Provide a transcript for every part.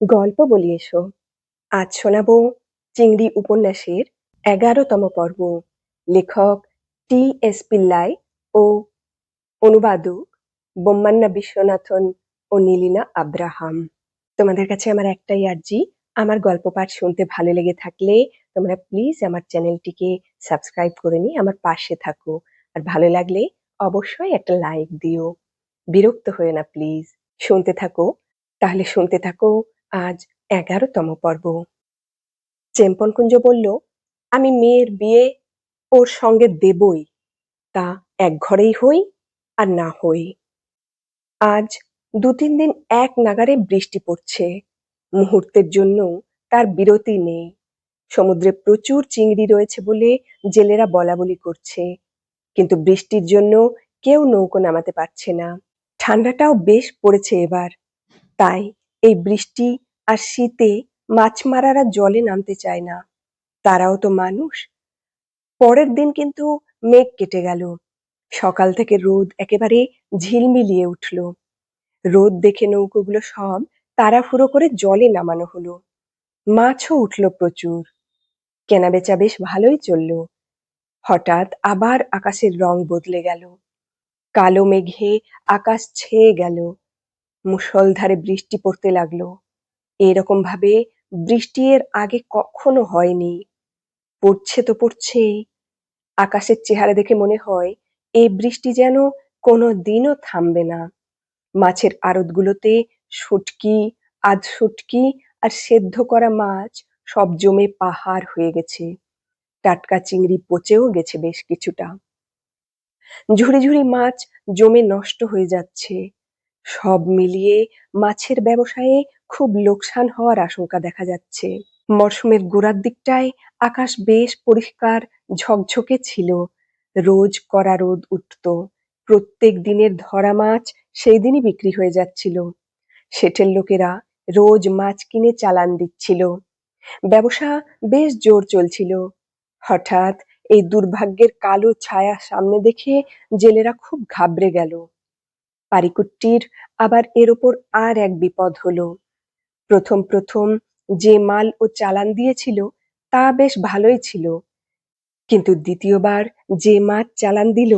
গল্প বলি এসো। আজ শোনাবো চিংড়ি উপন্যাসের এগারোতম পর্ব। লেখক টি এস পিল্লাই ও অনুবাদক বোম্মান্না বিশ্বনাথন ও নীলিনা আব্রাহাম। তোমাদের কাছে আমার একটাই আর্জি, আমার গল্প পাঠ শুনতে ভালো লেগে থাকলে তোমরা প্লিজ আমার চ্যানেলটিকে সাবস্ক্রাইব করে নিয়ে আমার পাশে থাকো। আর ভালো লাগলে অবশ্যই একটা লাইক দিও। বিরক্ত হয়ে না প্লিজ। শুনতে থাকো, তাহলে শুনতে থাকো আজ এগারোতম পর্ব। চেম্পনকুঞ্জ বলল, আমি মেয়ের বিয়ে ওর সঙ্গে দেবই। তা এক ঘরেই হই আর না হই। আজ দু তিন দিন এক নাগারে বৃষ্টি পড়ছে। মুহূর্তের জন্য তার বিরতি নেই। সমুদ্রে প্রচুর চিংড়ি রয়েছে বলে জেলেরা বলা বলি করছে। কিন্তু বৃষ্টির জন্য কেউ নৌকো নামাতে পারছে না। ঠান্ডাটাও বেশ পড়েছে এবার। তাই এই বৃষ্টি আর শীতে মাছ মারারা জলে নামতে চায় না। তারাও তো মানুষ। পরের দিন কিন্তু মেঘ কেটে গেল। সকাল থেকে রোদ একেবারে ঝিলমিলিয়ে উঠল। রোদ দেখে নৌকোগুলো সব তাড়াহুড়ো করে জলে নামানো হলো। মাছও উঠল প্রচুর। কেনাবেচা বেশ ভালোই চলল। হঠাৎ আবার আকাশের রং বদলে গেল। কালো মেঘে আকাশ ছেয়ে গেল। মুষলধারে বৃষ্টি পড়তে লাগল। এরকম ভাবে বৃষ্টি এর আগে কখনো হয়নি। পড়ছে তো পড়ছেই। আকাশের চেহারা দেখে মনে হয়, এই বৃষ্টি যেন কোনো দিনও থামবে না। মাছের আড়তগুলোতে শুটকি, আধ শুটকি আর সেদ্ধ করা মাছ সব জমে পাহাড় হয়ে গেছে। টাটকা চিংড়ি পচেও গেছে বেশ কিছুটা। ঝুড়ি ঝুড়ি মাছ জমে নষ্ট হয়ে যাচ্ছে। সব মিলিয়ে মাছের ব্যবসায়ে খুব লোকসান হওয়ার আশঙ্কা দেখা যাচ্ছে। মরশুমের গোড়ার দিকটায় আকাশ বেশ পরিষ্কার, ঝকঝকে ছিল। রোজ কড়া রোদ উঠত। প্রত্যেক দিনের ধরা মাছ সেই দিনই বিক্রি হয়ে যাচ্ছিল। সেটের লোকেরা রোজ মাছ কিনে চালান দিচ্ছিল। ব্যবসা বেশ জোর চলছিল। হঠাৎ এই দুর্ভাগ্যের কালো ছায়া সামনে দেখে জেলেরা খুব ঘাবড়ে গেল। পারিকুট্টির আবার এর ওপর আর এক বিপদ হলো। প্রথম প্রথম যে মাল ও চালান দিয়েছিল, তা বেশ ভালোই ছিল। কিন্তু দ্বিতীয়বার যে মাছ চালান দিল,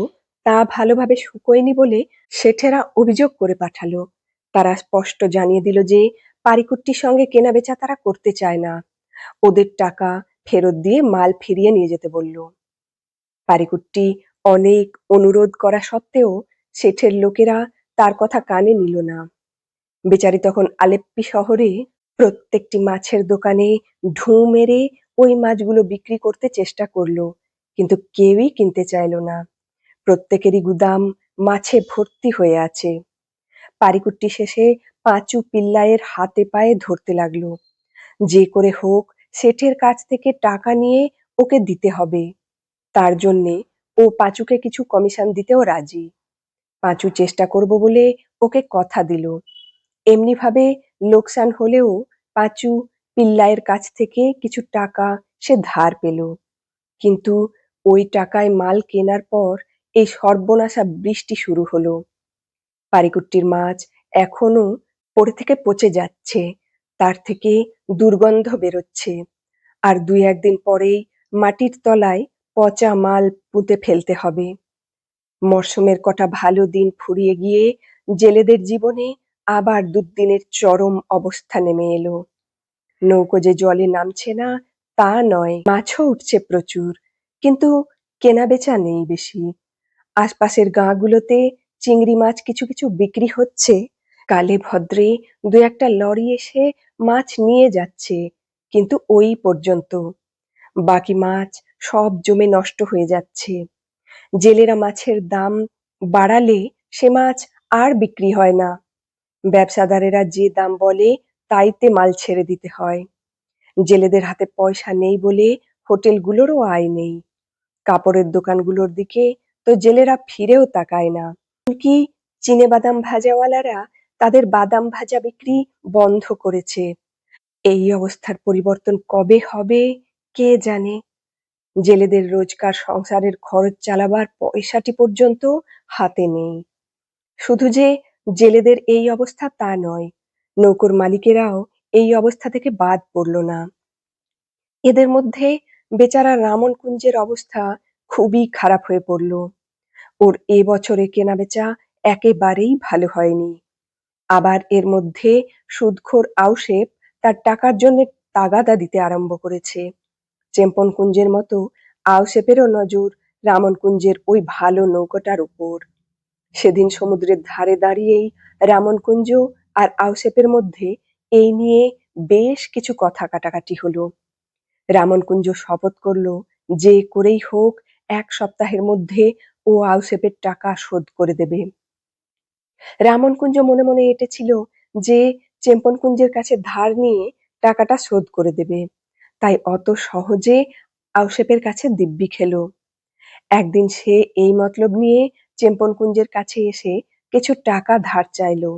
তা ভালোভাবে শুকোয়নি বলে শেঠেরা অভিযোগ করে পাঠালো। তারা স্পষ্ট জানিয়ে দিল যে পারিকুট্টির সঙ্গে কেনাবেচা তারা করতে চায় না। ওদের টাকা ফেরত দিয়ে মাল ফিরিয়ে নিয়ে যেতে বলল। পারিকুট্টি অনেক অনুরোধ করা সত্ত্বেও শেঠের লোকেরা তার কথা কানে নিল না। বেচারি তখন আলেপ্পি শহরে প্রত্যেকটি মাছের দোকানে ঢু মেরে ওই মাছগুলো বিক্রি করতে চেষ্টা করল, কিন্তু কেউই কিনতে চাইল না। প্রত্যেকেরই গুদাম মাছে ভর্তি হয়ে আছে। পারিকুট্টি শেষে পাঁচু পিল্লাইয়ের হাতে পায়ে ধরতে লাগল। যে করে হোক শেঠের কাছ থেকে টাকা নিয়ে ওকে দিতে হবে। তার জন্যে ও পাঁচুকে কিছু কমিশন দিতেও রাজি। পাঁচু চেষ্টা করব বলে ওকে কথা দিল। এমনিভাবে লোকসান হলেও পাঁচু পিল্লাইয়ের কাছ থেকে কিছু টাকা সে ধার পেল। কিন্তু ওই টাকায় মাল কেনার পর এই সর্বনাশা বৃষ্টি শুরু হলো। পারিকুট্টির মাছ এখনও পড়ে থেকে পচে যাচ্ছে, তার থেকে দুর্গন্ধ বেরোচ্ছে। আর দুই একদিন পরেই মাটির তলায় পচা মাল পুঁতে ফেলতে হবে। মরশুমের কটা ভালো দিন ফুরিয়ে গিয়ে জেলেদের জীবনে আবার দুদিনের চরম অবস্থা নেমে এলো। নৌকো যে জলে নামছে না, তা নয়, মাছও উঠছে প্রচুর, কিন্তু কেনাবেচা নেই বেশি। আশপাশের গাঁগুলোতে চিংড়ি মাছ কিছু কিছু বিক্রি হচ্ছে, কালে ভদ্রে দু একটা লরি এসে মাছ নিয়ে যাচ্ছে, কিন্তু ওই পর্যন্ত। বাকি মাছ সব জমে নষ্ট হয়ে যাচ্ছে। জেলেরা মাছের দাম বাড়ালে সে মাছ আর বিক্রি হয় না। ব্যবসাদারেরা যে দাম বলে, তাইতে মাল ছেড়ে দিতে হয়। জেলেদের হাতে পয়সা নেই বলে হোটেলগুলোরও আয় নেই। কাপড়ের দোকানগুলোর দিকে তো জেলেরা ফিরেও তাকায় না। কি চিনে বাদাম ভাজাওয়ালারা তাদের বাদাম ভাজা বিক্রি বন্ধ করেছে। এই অবস্থার পরিবর্তন কবে হবে, কে জানে? জেলেদের রোজকার সংসারের খরচ চালাবার পয়সাটি পর্যন্ত হাতে নেই। শুধু যে জেলেদের এই অবস্থা তা নয়, নৌকোর মালিকেরাও এই অবস্থা থেকে বাদ পড়ল না। এদের মধ্যে বেচারা রামন কুঞ্জের অবস্থা খুবই খারাপ হয়ে পড়ল। ওর এ বছরে কেনাবেচা একেবারেই ভালো হয়নি। আবার এর মধ্যে সুদখোর আউসেপ তার টাকার জন্য তাগাদা দিতে আরম্ভ করেছে। চেম্পন কুঞ্জের মতো আউসেপেরও নজর রামন কুঞ্জের ওই ভালো নৌকোটার উপর। সেদিন সমুদ্রের ধারে দাঁড়িয়েই রামনকুঞ্জ আর আউসেপের মধ্যে এই নিয়ে বেশ কিছু কথা কাটাকাটি হলো। রামনকুঞ্জ শপথ করল যে করেই হোক এক সপ্তাহের মধ্যে ও আউসেপের টাকা শোধ করে দেবে। রামনকুঞ্জ মনে মনে এঁটেছিল যে চেম্পনকুঞ্জের কাছে ধার নিয়ে টাকাটা শোধ করে দেবে। তাই অত সহজে আউসেপের কাছে দিব্যি খেলো। একদিন সে এই মতলব নিয়ে চেম্পনকুঞ্জের কাছে এসে কিছু টাকা ধার চাইলো।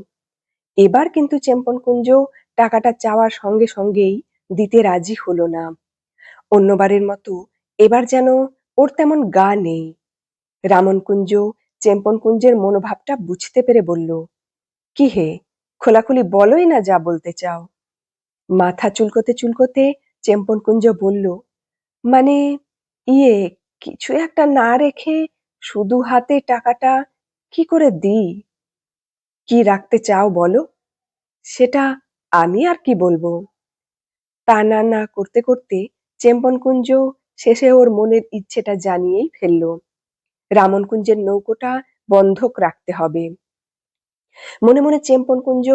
এবার কিন্তু চেম্পনকুঞ্জ টাকাটা চাওয়ার সঙ্গে সঙ্গেই দিতে রাজি হলো না। অন্যবারের মতো এবার যেন ওর তেমন গা নেই। রামনকুঞ্জ চেম্পনকুঞ্জের মনোভাবটা বুঝতে পেরে বলল, কি হে, খোলাখুলি বলোই না যা বলতে চাও। মাথা চুলকোতে চুলকোতে চেম্পনকুঞ্জ বলল মানে ইয়ে কিছু একটা না রেখে শুধু হাতে টাকাটা কি করে দিই? কি রাখতে চাও বলো? সেটা আমি আর কি বলব? তা না না করতে করতে চেম্পনকুঞ্জ শেষে ওর মনের ইচ্ছেটা জানিয়েই ফেলল। রামনকুঞ্জের নৌকোটা বন্ধক রাখতে হবে। মনে মনে চেম্পনকুঞ্জ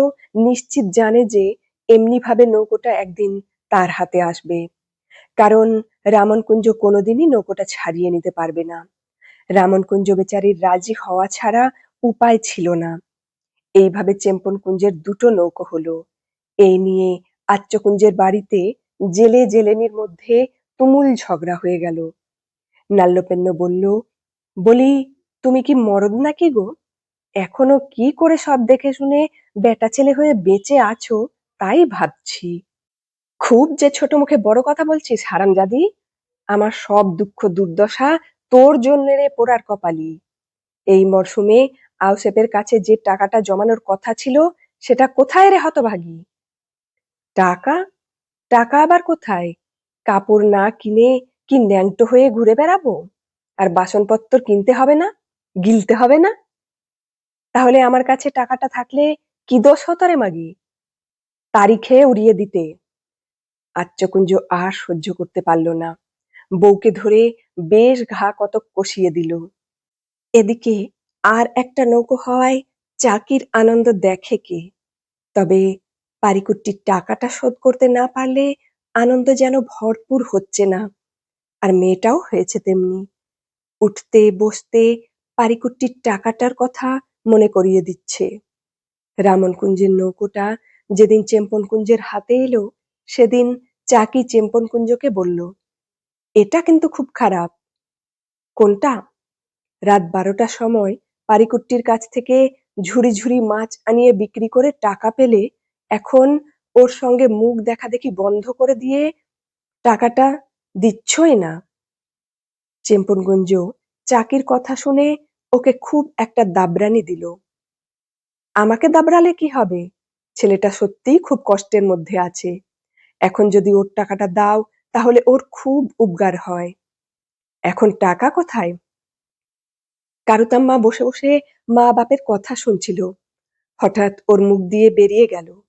নিশ্চিত জানে যে এমনি ভাবে নৌকোটা একদিন তার হাতে আসবে। কারণ রামনকুঞ্জ কোনোদিনই নৌকোটা ছাড়িয়ে নিতে পারবে না। রামনকুঞ্জ বেচারির রাজি হওয়া ছাড়া উপায় ছিল না। এইভাবে চেম্পনকুঞ্জের দুটো নৌকো হলো। এই নিয়ে আচ্চকুঞ্জের বাড়িতে জেলে জেলেনির মধ্যে তুমুল ঝগড়া হয়ে গেল। নাল্যপেন্ন বলল, বলি, তুমি কি মরদ নাকি গো? এখনও কি করে সব দেখে শুনে বেটা ছেলে হয়ে বেঁচে আছো, তাই ভাবছি। খুব যে ছোট মুখে বড় কথা বলছিস, হারামজাদি। আমার সব দুঃখ, দুর্দশা তোর জন্য রে পোড়ার কপালি। এই মরশুমে আউসেপের কাছে যে টাকাটা জমানোর কথা ছিল, সেটা কোথায় রে হতভাগী? টাকা? টাকা আবার কোথায়? কাপড় না কিনে কি ন্যাংটো হয়ে ঘুরে বেড়াবো? আর বাসনপত্র কিনতে হবে না? গিলতে হবে না? তাহলে আমার কাছে টাকাটা থাকলে কি দোষ হতো রে মাগি? তারিখে উড়িয়ে দিতে। আচ্চকুঞ্জ আর সহ্য করতে পারল না। বউকে ধরে বেশ ঘা কতক কষিয়ে দিল। এদিকে আর একটা নৌকো হওয়ায় চাকির আনন্দ দেখে কে? তবে পারিকুট্টির টাকাটা শোধ করতে না পারলে আনন্দ যেন ভরপুর হচ্ছে না। আর মেয়েটাও হয়েছে তেমনি। উঠতে বসতে পারিকুট্টির টাকাটার কথা মনে করিয়ে দিচ্ছে। রামনকুঞ্জের নৌকোটা যেদিন চেম্পনকুঞ্জের হাতে এলো সেদিন চাকি চেম্পনকুঞ্জকে বলল, এটা কিন্তু খুব খারাপ। কোনটা? রাত বারোটার সময় পারিকুট্টির কাছ থেকে ঝুড়ি ঝুড়ি মাছ আনিয়ে বিক্রি করে টাকা পেলে এখন ওর সঙ্গে মুখ দেখা দেখি বন্ধ করে দিয়ে টাকাটা দিচ্ছই না। চেম্পনগঞ্জ চাকির কথা শুনে ওকে খুব একটা দাবরানি দিল। আমাকে দাবড়ালে কি হবে? ছেলেটা সত্যিই খুব কষ্টের মধ্যে আছে। এখন যদি ওর টাকাটা দাও, তাহলে ওর খুব উপকার হয়। এখন টাকা কোথায়? কারুতাম্মা বসে বসে মা বাপের কথা শুনছিল। হঠাৎ ওর মুখ দিয়ে বেরিয়ে গেল।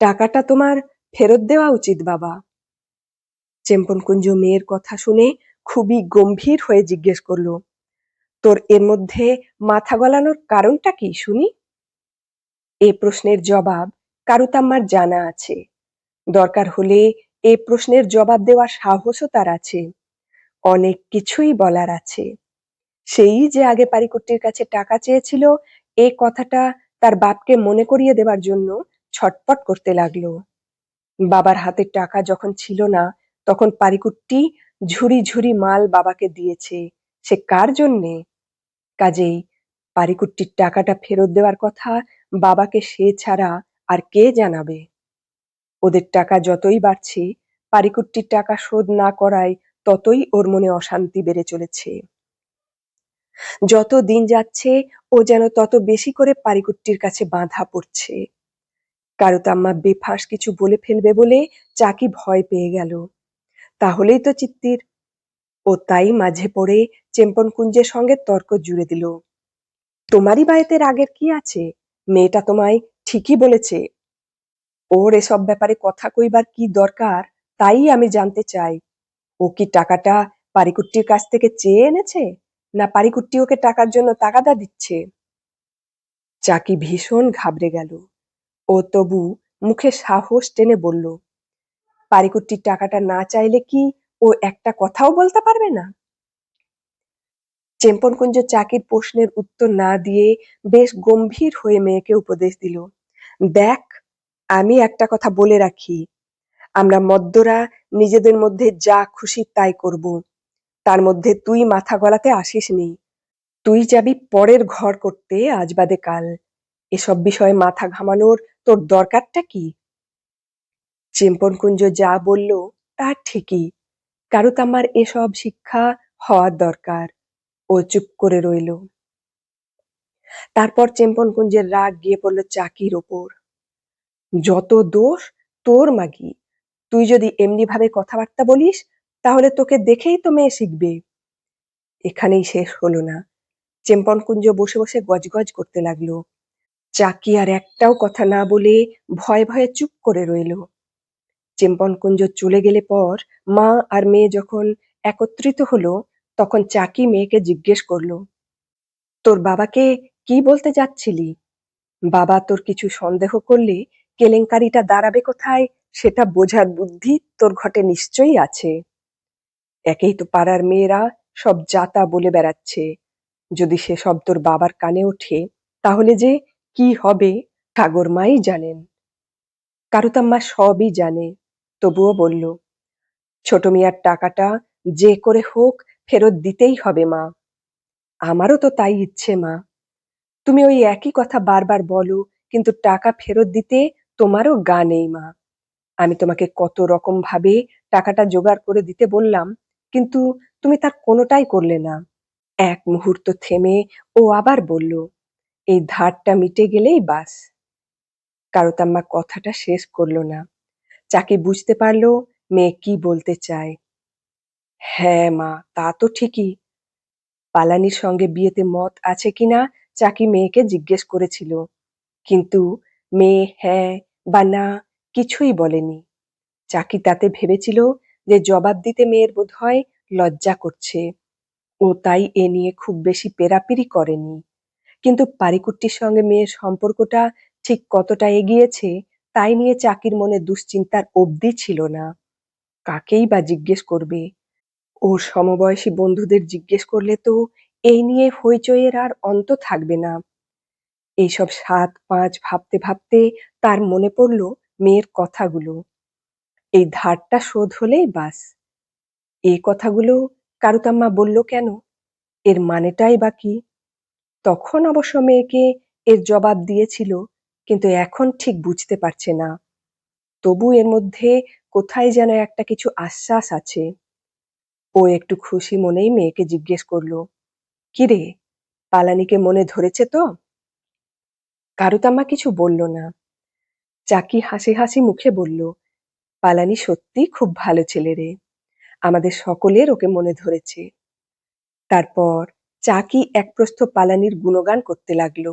টাকাটা তোমার ফেরত দেওয়া উচিত, বাবা। চেম্পনকুঞ্জ মেয়ের কথা শুনে খুবই গম্ভীর হয়ে জিজ্ঞেস করল, তোর এর মধ্যে মাথা গলানোর কারণটা কি, শুনি? এ প্রশ্নের জবাব কারুতাম্মার জানা আছে। দরকার হলে এ প্রশ্নের জবাব দেওয়ার সাহসও তার আছে। অনেক কিছুই বলার আছে। সেই যে আগে পারিকুট্টির কাছে টাকা চেয়েছিল, এ কথাটা তার বাপকে মনে করিয়ে দেবার জন্য ছটপট করতে লাগল। বাবার হাতে টাকা যখন ছিল না, তখন পারিকুট্টি ঝুড়ি ঝুড়ি মাল বাবাকে দিয়েছে। সে কার জন্যে? কাজেই পারিকুট্টির টাকাটা ফেরত দেওয়ার কথা বাবাকে সে ছাড়া আর কে জানাবে? ওদের টাকা যতই বাড়ছে, পারিকুট্টির টাকা শোধ না করায় ততই ওর মনে অশান্তি বেড়ে চলেছে। যত দিন যাচ্ছে, ও যেন তত বেশি করে পারিকুট্টির কাছে বাঁধা পড়ছে। কারুতাম্মা বেফাঁস কিছু বলে ফেলবে বলে চাকি ভয় পেয়ে গেল। তাহলেই তো চিত্তির। ও তাই মাঝে পড়ে চেম্পন কুঞ্জের সঙ্গে তর্ক জুড়ে দিল। তোমারই বাড়িতে রাগের কি আছে? মেয়েটা তোমায় ঠিকই বলেছে। ওর এসব ব্যাপারে কথা কইবার কি দরকার, তাই আমি জানতে চাই। ও কি টাকাটা পারিকুট্টির কাছ থেকে চেয়ে এনেছে, না পারিকুট্টি ওকে টাকার জন্য তাগাদা দিচ্ছে? চাকি ভীষণ ঘাবড়ে গেল। ও তবু মুখে সাহস টেনে বলল, পারিকুট্টির টাকাটা না চাইলে কি ও একটা কথাও বলতে পারবে না? চেম্পনকুঞ্জ চাকির প্রশ্নের উত্তর না দিয়ে বেশ গম্ভীর হয়ে মেয়েকে উপদেশ দিল, দেখ আমি একটা কথা বলে রাখি, আমরা মদ্যরা নিজেদের মধ্যে যা খুশি তাই করব। তার মধ্যে তুই মাথা গলাতে আসিস নি। তুই যাবি পরের ঘর করতে আজ বাদে কাল। এসব বিষয়ে মাথা ঘামানোর তোর দরকারটা কি? চেম্পনকুঞ্জ যা বলল তা ঠিকই। কারুতাম্মার এসব শিক্ষা হওয়ার দরকার। ও চুপ করে রইল। তারপর চেম্পনকুঞ্জের রাগ গিয়ে পড়ল চাকির ওপর। যত দোষ তোর মাগি। তুই যদি এমনি ভাবে কথাবার্তা বলিস, তাহলে তোকে দেখেই তো মেয়ে শিখবে। এখানেই শেষ হলো না। চেম্পনকুঞ্জ বসে বসে গজগজ করতে লাগল। চাকি আর একটাও কথা না বলে ভয়ে ভয়ে চুপ করে রইল। চেম্পনকুঞ্জ চলে গেলে পর মা আর মেয়ে যখন একত্রিত হলো, তখন চাকি মেয়েকে জিজ্ঞেস করল, তোর বাবাকে কি বলতে যাচ্ছিলি? বাবা তোর কিছু সন্দেহ করলে কেলেঙ্কারিটা দাঁড়াবে কোথায় সেটা বোঝার বুদ্ধি তোর ঘটে নিশ্চয়ই আছে। একেই তো পাড়ার মেয়েরা সব জাতা বলে বেড়াচ্ছে। যদি সে সব তোর বাবার কানে ওঠে, তাহলে যে কি হবে ঠাকুর মাই জানেন। কারুতাম্মা সবই জানে, তবুও বলল, ছোট মিয়ার টাকাটা যে করে হোক ফেরত দিতেই হবে মা। আমারও তো তাই ইচ্ছে মা। তুমি ওই একই কথা বারবার বলো, কিন্তু টাকা ফেরত দিতে তোমারও গা নেই, মা। আমি তোমাকে কত রকম ভাবে টাকাটা জোগাড় করে দিতে বললাম, কিন্তু তুমি তার কোনোটাই করলে না। এক মুহূর্ত থেমে ও আবার বলল, এই ধারটা মিটে গেলেই বাস। কারুতাম্মা কথাটা শেষ করল না। চাকি বুঝতে পারল মেয়ে কি বলতে চায়। হ্যাঁ মা, তা তো ঠিকই। পালানির সঙ্গে বিয়েতে মত আছে কিনা চাকি মেয়েকে জিজ্ঞেস করেছিল। কিন্তু মেয়ে হ্যাঁ বা না, কিছুই বলেনি। চাকি তাতে ভেবেছিল যে জবাব দিতে মেয়ের বোধহয় লজ্জা করছে। ও তাই এ নিয়ে খুব বেশি পেরাপিরি করেনি। কিন্তু পারিকুট্টির সঙ্গে মেয়ের সম্পর্কটা ঠিক কতটা এগিয়েছে, তাই নিয়ে চাকির মনে দুশ্চিন্তার অবধি ছিল না। কাকেই বা জিজ্ঞেস করবে? ওর সমবয়সী বন্ধুদের জিজ্ঞেস করলে তো এই নিয়ে হইচইয়ের আর অন্ত থাকবে না। এইসব সাত পাঁচ ভাবতে ভাবতে তার মনে পড়ল মেয়ের কথাগুলো। এই ধারটা শোধ হলেই বাস। এই কথাগুলো কারুতাম্মা বলল কেন? এর মানেটাই বা কি? তখন অবশ্য মেয়েকে এর জবাব দিয়েছিল, কিন্তু এখন ঠিক বুঝতে পারছে না। তবু এর মধ্যে কোথায় যেন একটা কিছু আশ্বাস আছে। ও একটু খুশি মনেই মেয়েকে জিজ্ঞেস করল, কিরে, পালানিকে মনে ধরেছে তো? কারুতাম্মা কিছু বলল না। চাকি হাসি হাসি মুখে বলল, পালানি সত্যি খুব ভালো ছেলে রে। আমাদের সকলের ওকে মনে ধরেছে। তারপর চাকি এক প্রস্থ পালানির গুণগান করতে লাগল।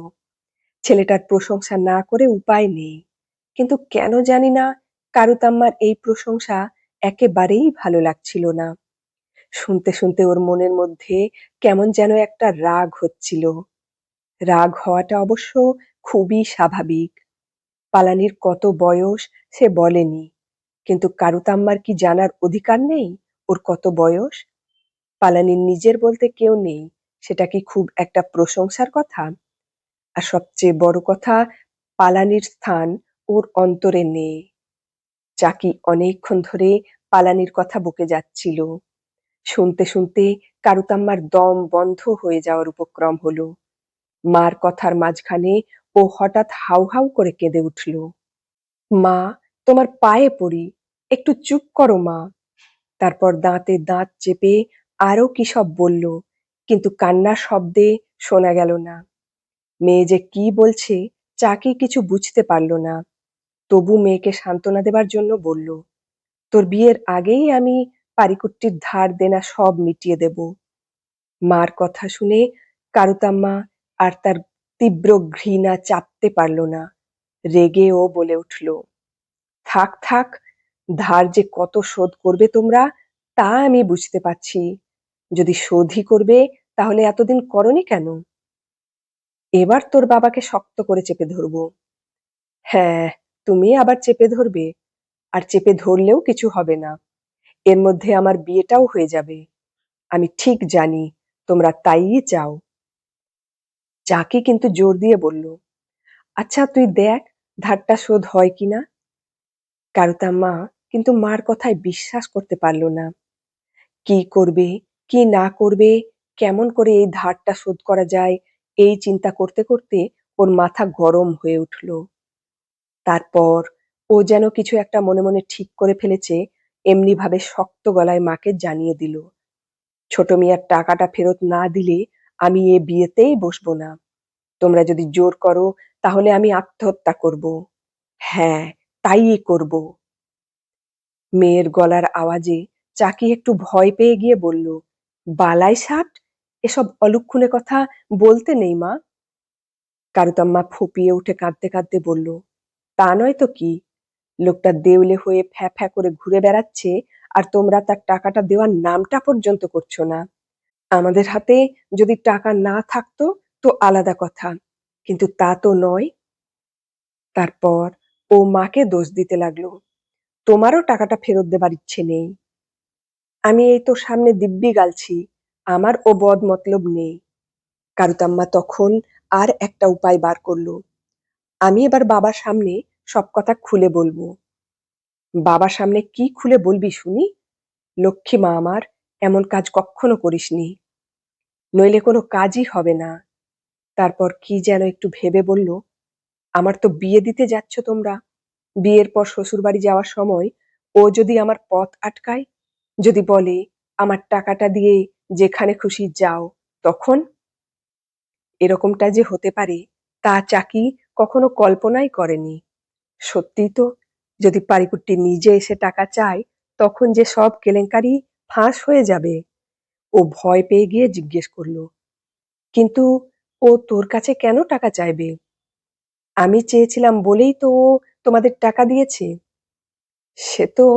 ছেলেটার প্রশংসা না করে উপায় নেই। কিন্তু কেন জানি না কারুতাম্মার এই প্রশংসা একেবারেই ভালো লাগছিল না। শুনতে শুনতে ওর মনের মধ্যে কেমন যেন একটা রাগ হচ্ছিল। রাগ হওয়াটা অবশ্য খুবই স্বাভাবিক। পালানির কত বয়স সে বলেনি, কিন্তু কারুতাম্মার কি জানার অধিকার নেই ওর কত বয়স? পালানির নিজের বলতে কেউ নেই, সেটা কি খুব একটা প্রশংসার কথা? আর সবচেয়ে বড় কথা, পালানির স্থান ওর অন্তরে নেই। চাকি অনেকক্ষণ ধরে পালানির কথা বকে যাচ্ছিল। শুনতে শুনতে কারুতাম্মার দম বন্ধ হয়ে যাওয়ার উপক্রম হলো। মার কথার মাঝখানে ও হঠাৎ হাউ হাউ করে কেঁদে উঠল। মা, তোমার পায়ে পড়ি, একটু চুপ করো মা। তারপর দাঁতে দাঁত চেপে আরও কি সব বলল, কিন্তু কান্নার শব্দে শোনা গেল না। মেয়ে যে কি বলছে, চাকি কিছু বুঝতে পারল না। তবু মেয়েকে সান্ত্বনা দেবার জন্য বলল, তোর বিয়ের আগেই আমি পারিকুট্টির ধার দেনা সব মিটিয়ে দেব। মার কথা শুনে কারুতাম্মা আর তার তীব্র ঘৃণা চাপতে পারল না। রেগে ও বলে উঠল, থাক থাক, ধার যে কত শোধ করবে তোমরা, তা আমি বুঝতে পারছি। যদি শোধই করবে, তাহলে এতদিন করনি কেন? এবার তোর বাবাকে শক্ত করে চেপে ধরবো। হ্যাঁ তুমি আবার চেপে ধরবে, আর চেপে ধরলেও কিছু হবে না। এর মধ্যে আমার বিয়েটাও হয়ে যাবে। আমি ঠিক জানি, তোমরা তাইই চাও। চাকি কিন্তু জোর দিয়ে বলল আচ্ছা তুই দেখ, ধারটা শোধ হয় কিনা? মা কিন্তু মার কথায় বিশ্বাস করতে পারল না। কি করবে, কি না করবে, কেমন করে এই ধারটা শোধ করা যায়, এই চিন্তা করতে করতে ওর মাথা গরম হয়ে উঠল। তারপর ও যেন কিছু একটা মনে মনে ঠিক করে ফেলেছে এমনি ভাবে শক্ত গলায় মাকে জানিয়ে দিল, ছোট মিয়ার টাকাটা ফেরত না দিলে আমি এ বিয়েতেই বসবো না। তোমরা যদি জোর করো, তাহলে আমি আত্মহত্যা করব। হ্যাঁ তাই করব। মেয়ের গলার আওয়াজে চাকি একটু ভয় পেয়ে গিয়ে বলল, বালাই ষাট এসব অলক্ষণে কথা বলতে নেই মা? কারুতাম্মা ফুপিয়ে উঠে কাঁদতে কাঁদতে বলল, তা নয় তো কি? লোকটা দেউলে হয়ে ফ্যা ফ্যা করে ঘুরে বেড়াচ্ছে, আর তোমরা তার টাকাটা দেওয়ার নামটা পর্যন্ত করছ না। আমাদের হাতে যদি টাকা না থাকতো তো আলাদা কথা, কিন্তু তা তো নয়। তারপর ও মাকে দোষ দিতে লাগল, তোমারও টাকাটা ফেরত দেবার ইচ্ছে নেই। আমি এই তো সামনে দিব্যি গালছি, আমার ও বদ মতলব নেই। কারুতাম্মা তখন আর একটা উপায় বার করল, আমি এবার বাবার সামনে সব কথা খুলে বলব। বাবার সামনে কি খুলে বলবি শুনি? লক্ষ্মী মা আমার এমন কাজ কখনো করিসনি। নইলে কোনো কাজই হবে না। তারপর কি যেন একটু ভেবে বলল, আমার তো বিয়ে দিতে যাচ্ছ তোমরা। বিয়ের পর শ্বশুরবাড়ি যাওয়ার সময় ও যদি আমার পথ আটকায়, যদি বলে, আমার টাকাটা দিয়ে যেখানে খুশি যাও, তখন এরকমটা যে হতে পারে, তা চাকি কখনো কল্পনাই করেনি। সত্যি তো, যদি পারিকুট্টি নিজে এসে টাকা চায়, তখন যে সব কেলেঙ্কারি ফাঁস হয়ে যাবে। ও ভয় পেয়ে গিয়ে জিজ্ঞেস করল, কিন্তু ও তোর কাছে কেন টাকা চাইবে? আমি চেয়েছিলাম বলেই তো ও তোমাদের টাকা দিয়েছে। সে তো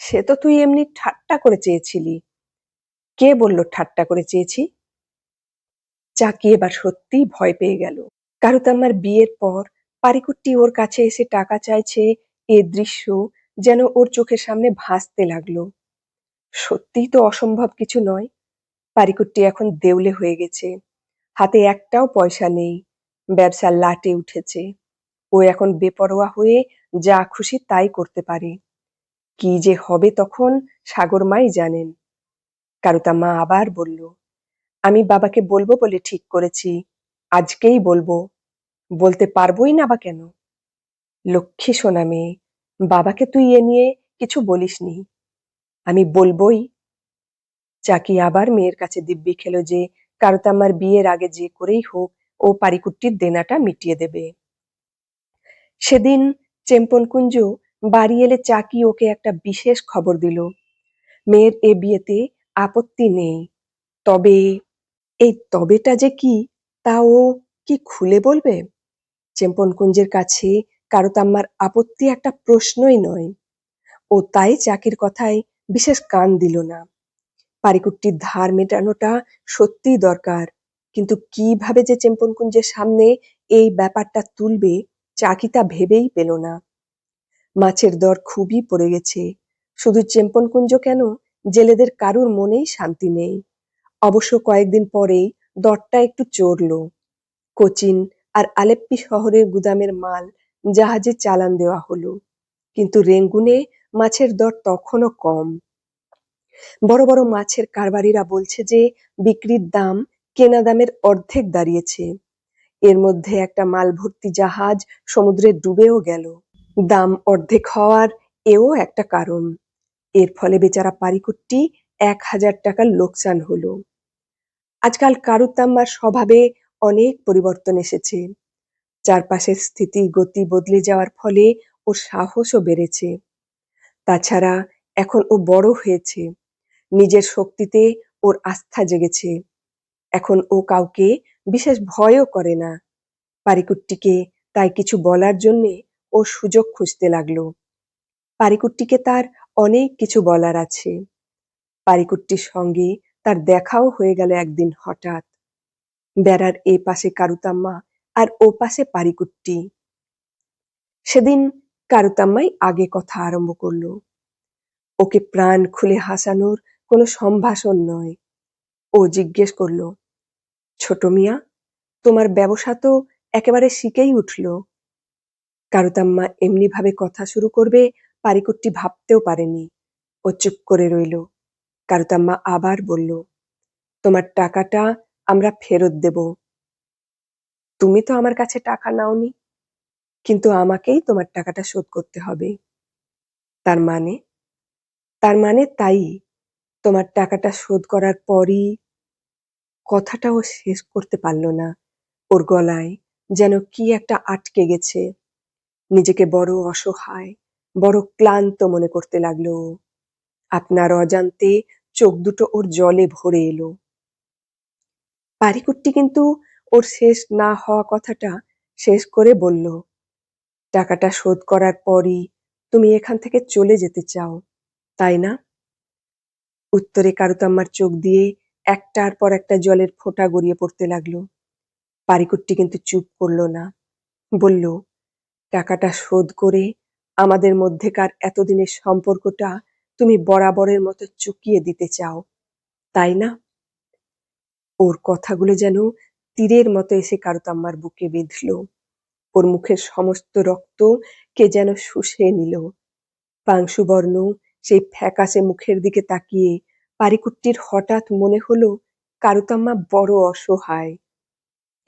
সে তো তুই এমনি ঠাট্টা করে চেয়েছিলি। কে বলল ঠাট্টা করে চেয়েছি? চাকি এবার সত্যিই ভয় পেয়ে গেল। কারুতাম্মার বিয়ের পর পারিকুট্টি ওর কাছে এসে টাকা চাইছে এ দৃশ্য যেন ওর চোখের সামনে ভাসতে লাগল। সত্যিই তো অসম্ভব কিছু নয়। পারিকুট্টি এখন দেউলে হয়ে গেছে। হাতে একটাও পয়সা নেই। ব্যবসা লাটে উঠেছে। ও এখন বেপরোয়া হয়ে যা খুশি তাই করতে পারে। কি যে হবে তখন সাগর মাই জানেন। কারুতা মা আবার বলল, আমি বাবাকে বলব বলে ঠিক করেছি। আজকেই বলব। বলতে পারবোই না বা কেন? লক্ষ্মী সোনা মেয়ে, বাবাকে তুই এ নিয়ে কিছু বলিসনি। আমি বলবোই চাকি আবার মেয়ের কাছে দিব্যি খেলো যে, কারুতাম্মার বিয়ের আগে যে করেই হোক, ও পারিকুট্টির দেনাটা মিটিয়ে দেবে। সেদিন চেম্পনকুঞ্জ বাড়ি এলে চাকি ওকে একটা বিশেষ খবর দিল। মেয়ের এ বিয়েতে আপত্তি নেই। তবে, এই তবেটা যে কি, তা ও কি খুলে বলবে? চেম্পনকুঞ্জের কাছে কারুতাম্মার আপত্তি একটা প্রশ্নই নয়। ও তাই চাকির কথায় বিশেষ কান দিল না। পারিকুট্টির ধার মেটানোটা সত্যিই দরকার, কিন্তু কীভাবে যে চেম্পনকুঞ্জের সামনে এই ব্যাপারটা তুলবে, চাকি তা ভেবেই পেল না। মাছের দর খুবই পড়ে গেছে। শুধু চেম্পনকুঞ্জ কেন? জেলেদের কারুর মনেই শান্তি নেই। অবশ্য কয়েকদিন পরেই দরটা একটু চড়ল। কোচিন আর আলেপ্পি শহরের গুদামের মাল জাহাজে চালান দেওয়া হলো। কিন্তু রেঙ্গুনে মাছের দর তখনও কম। বড় বড় মাছের কারবারিরা বলছে যে, বিক্রির দাম কেনা দামের অর্ধেক দাঁড়িয়েছে। এর মধ্যে একটা মাল ভর্তি জাহাজ সমুদ্রে ডুবেও গেল। দাম অর্ধেক হওয়ার এও একটা কারণ। এর ফলে বেচারা পারিকুট্টি এক হাজার টাকার লোকসান হলো। আজকাল কারুতাম্মার স্বভাবে অনেক পরিবর্তন এসেছে। চারপাশের স্থিতি, গতি বদলে যাওয়ার ফলে ওর সাহসও বেড়েছে। তাছাড়া এখন ও বড় হয়েছে। নিজের শক্তিতে ওর আস্থা জেগেছে। এখন ও কাউকে বিশেষ ভয়ও করে না। পারিকুট্টিকে তাই কিছু বলার জন্যে ও সুযোগ খুঁজতে লাগল। পারিকুট্টিকে তার অনেক কিছু বলার আছে। পারিকুট্টির সঙ্গে তার দেখাও হয়ে গেল একদিন হঠাৎ। বেড়ার এ পাশে কারুতাম্মা আর ও পাশে পারিকুট্টি। সেদিন কারুতাম্মাই আগে কথা আরম্ভ করল। ওকে প্রাণ খুলে হাসানোর কোনো সম্ভাষণ নয়। ও জিজ্ঞেস করল, ছোট মিয়া, তোমার ব্যবসা তো একেবারে শিখেই উঠল। কারুতাম্মা এমনি ভাবে কথা শুরু করবে পারিকুট্টি ভাবতেও পারেনি। ও চুপ করে রইল। কারুতাম্মা আবার বলল, তোমার টাকাটা আমরা ফেরত দেব। তুমি তো আমার কাছে টাকা নাওনি। কিন্তু আমাকেই তোমার টাকাটা শোধ করতে হবে। তার মানে? তার মানে তাই তোমার টাকাটা শোধ করার পরই কথাটাও শেষ করতে পারল না ওর গলায়, যেন কি একটা আটকে গেছে। নিজেকে বড় অসহায়, বড় ক্লান্ত মনে করতে লাগল আপনার অজান্তে চোখ দুটো ওর জলে ভরে এলো। পারিকুট্টি কিন্তু ওর শেষ না হওয়া কথাটা শেষ করে বলল টাকাটা শোধ করার পরই তুমি এখান থেকে চলে যেতে চাও, তাই না? উত্তরে কারুতাম্মার চোখ দিয়ে একটার পর একটা জলের ফোঁটা গড়িয়ে পড়তে লাগল। পারিকুট্টি কিন্তু চুপ করল না। বলল, টাকাটা শোধ করে আমাদের মধ্যেকার এতদিনের সম্পর্কটা তুমি বরাবরের মতো চুকিয়ে দিতে চাও, তাই না? ওর কথাগুলো যেন তীরের মতো এসে কারুতাম্মার বুকে বিঁধল। ওর মুখের সমস্ত রক্ত কে যেন শুষে নিল। পাংশুবর্ণ সেই ফ্যাকাশে মুখের দিকে তাকিয়ে পারিকুট্টির হঠাৎ মনে হলো কারুতাম্মা বড় অসহায়।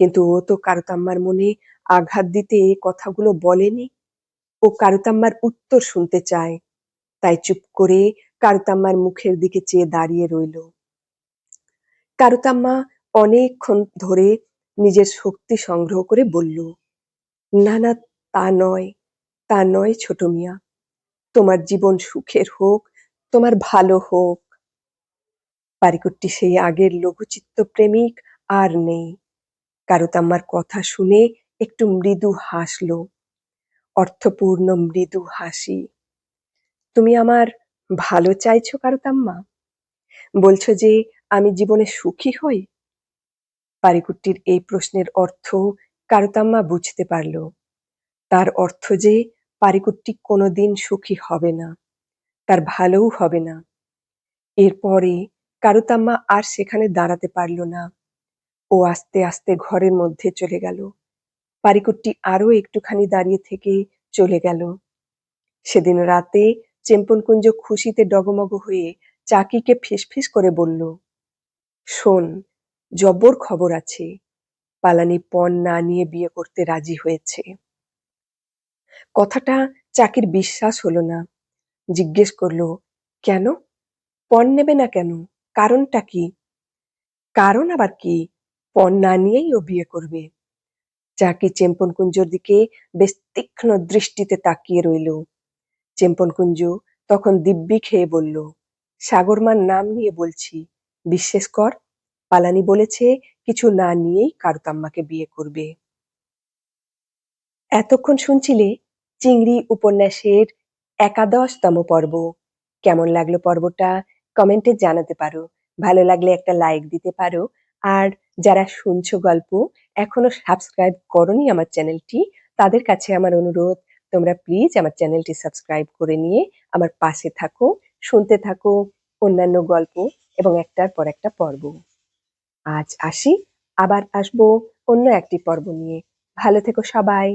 কিন্তু ও তো কারুতাম্মার মনে আঘাত দিতে এ কথাগুলো বলেনি। ও কারুতাম্মার উত্তর শুনতে চায়। তাই চুপ করে কারুতাম্মার মুখের দিকে চেয়ে দাঁড়িয়ে রইল। কারুতাম্মা অনেকক্ষণ ধরে নিজের শক্তি সংগ্রহ করে বলল না না, তা নয় তা নয় ছোট মিয়া। তোমার জীবন সুখের হোক, তোমার ভালো হোক। পারিকুট্টি সেই আগের লঘুচিত্ত প্রেমিক আর নেই। কারুতাম্মার কথা শুনে একটু মৃদু হাসলো। অর্থপূর্ণ মৃদু হাসি। তুমি আমার ভালো চাইছো কারুতাম্মা বলছো যে আমি জীবনে সুখী হই? পারিকুট্টির এই প্রশ্নের অর্থ কারুতাম্মা বুঝতে পারল, তার অর্থ যে পারিকুট্টি কোনোদিন সুখী হবে না, তার ভালোও হবে না। এরপরে কারুতাম্মা আর সেখানে দাঁড়াতে পারল না। ও আস্তে আস্তে ঘরের মধ্যে চলে গেল। পারিকুট্টি আরও একটুখানি দাঁড়িয়ে থেকে চলে গেল। সেদিন রাতে চেম্পনকুঞ্জ খুশিতে ডগমগ হয়ে চাকিকে ফিসফিস করে বলল, শোন, জব্বর খবর আছে। পালানি পণ না নিয়ে বিয়ে করতে রাজি হয়েছে। কথাটা চাকির বিশ্বাস হলো না। জিজ্ঞেস করল, কেন? পণ নেবে না কেন? কারণটা কি? কারণ আবার কি? পণ না নিয়েই ও বিয়ে করবে। চাকি চেম্পনকুঞ্জর দিকে বেশ তীক্ষ্ণ দৃষ্টিতে তাকিয়ে রইল। চেম্পনকুঞ্জ তখন দিব্যি খেয়ে বলল, সাগরমার নাম নিয়ে বলছি। বিশ্বাস কর পালানি বলেছে, কিছু না নিয়েই কারুতাম্মাকে বিয়ে করবে। এতক্ষণ শুনছিলে চিংড়ি উপন্যাসের একাদশতম পর্ব। কেমন লাগল পর্বটা? কমেন্টে জানাতে পারো। ভালো লাগলে একটা লাইক দিতে পারো। আর যারা শুনছো গল্প, এখনও সাবস্ক্রাইব করনি আমার চ্যানেলটি, তাদের কাছে আমার অনুরোধ, তোমরা প্লিজ আমার চ্যানেলটি সাবস্ক্রাইব করে নিয়ে আমার পাশে থাকো, শুনতে থাকো অন্যান্য গল্প এবং একটার পর একটা পর্ব। আজ আসি আবার আসব অন্য একটি পর্ব নিয়ে। ভালো থেকো সবাই।